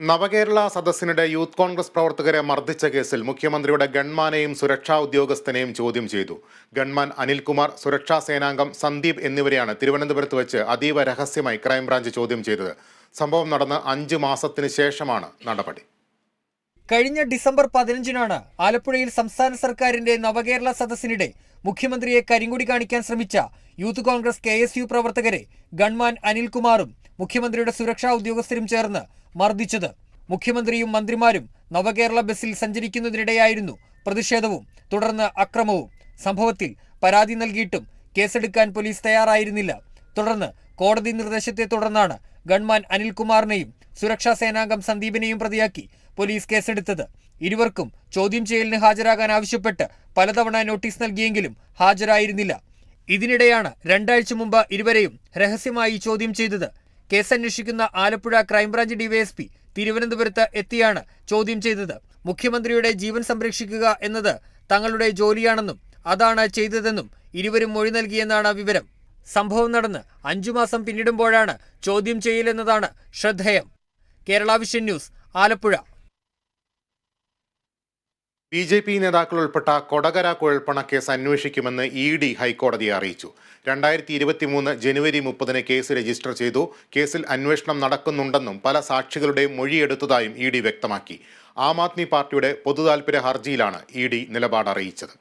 നവകേരള സദസ്സിനിടെ youth Congress പ്രവർത്തകരെ മർദ്ദിച്ച കേസിൽ മുഖ്യമന്ത്രിയുടെ ഗൺമാനെയും സുരക്ഷാ ഉദ്യോഗസ്ഥനെയും ചോദ്യം ചെയ്തു. ഗൺമാൻ അനിൽകുമാർ സുരക്ഷാ സേനാംഗം സന്ദീപ് എന്നിവരെയാണ് തിരുവനന്തപുരത്ത് വെച്ച് അതീവ രഹസ്യമായി ക്രൈംബ്രാഞ്ച് ചോദ്യം ചെയ്തത്. സംഭവം നടന്ന് അഞ്ച് മാസത്തിന് ശേഷമാണ് നടപടി. കഴിഞ്ഞ ഡിസംബർ പതിനഞ്ചിനാണ് ആലപ്പുഴയിൽ സംസ്ഥാന സർക്കാരിന്റെ നവകേരള സദസ്സിനിടെ മുഖ്യമന്ത്രിയെ കരിങ്കുടി കാണിക്കാൻ ശ്രമിച്ച യൂത്ത് കോൺഗ്രസ് കെ പ്രവർത്തകരെ ഗൺമാൻ അനിൽകുമാറും മുഖ്യമന്ത്രിയുടെ സുരക്ഷാ ഉദ്യോഗസ്ഥരും ചേർന്ന് മർദ്ദിച്ചത്. മുഖ്യമന്ത്രിയും മന്ത്രിമാരും നവകേരള ബസ്സിൽ സഞ്ചരിക്കുന്നതിനിടെയായിരുന്നു പ്രതിഷേധവും തുടർന്ന് അക്രമവും. സംഭവത്തിൽ പരാതി നൽകിയിട്ടും കേസെടുക്കാൻ പോലീസ് തയ്യാറായിരുന്നില്ല. തുടർന്ന് കോടതി നിർദ്ദേശത്തെ തുടർന്നാണ് ഗൺമാൻ അനിൽകുമാറിനെയും സുരക്ഷാ സേനാംഗം സന്ദീപിനെയും പ്രതിയാക്കി പോലീസ് കേസെടുത്തത്. ഇരുവർക്കും ചോദ്യം ചെയ്യലിന് ഹാജരാകാൻ ആവശ്യപ്പെട്ട് പലതവണ നോട്ടീസ് നൽകിയെങ്കിലും ഹാജരായിരുന്നില്ല. ഇതിനിടെയാണ് രണ്ടാഴ്ച മുമ്പ് ഇരുവരെയും രഹസ്യമായി ചോദ്യം ചെയ്തത് കേസന്വേഷിക്കുന്ന ആലപ്പുഴ ക്രൈംബ്രാഞ്ച് ഡിവൈഎസ്പി തിരുവനന്തപുരത്ത് എത്തിയാണ് ചോദ്യം ചെയ്തത്. മുഖ്യമന്ത്രിയുടെ ജീവൻ സംരക്ഷിക്കുക എന്നത് തങ്ങളുടെ ജോലിയാണെന്നും അതാണ് ചെയ്തതെന്നും ഇരുവരും മൊഴി നൽകിയെന്നാണ് വിവരം. സംഭവം നടന്ന് അഞ്ചു മാസം പിന്നിടുമ്പോഴാണ് ചോദ്യം ചെയ്യലെന്നതാണ് ശ്രദ്ധേയം. Kerala vision news Alappuzha. B J P നേതാക്കൾ ഉൾപ്പെട്ട കൊടകര കുഴൽപ്പണ കേസ് അന്വേഷിക്കുമെന്ന് ഇ ഡി ഹൈക്കോടതിയെ അറിയിച്ചു. രണ്ടായിരത്തി ഇരുപത്തി മൂന്ന് ജനുവരി മുപ്പതിന് കേസ് രജിസ്റ്റർ ചെയ്തു. കേസിൽ അന്വേഷണം നടക്കുന്നുണ്ടെന്നും പല സാക്ഷികളുടെയും മൊഴിയെടുത്തതായും ഇ ഡി വ്യക്തമാക്കി. ആം ആദ്മി പാർട്ടിയുടെ പൊതുതാൽപര്യ ഹർജിയിലാണ് ഇ ഡി നിലപാട് അറിയിച്ചത്.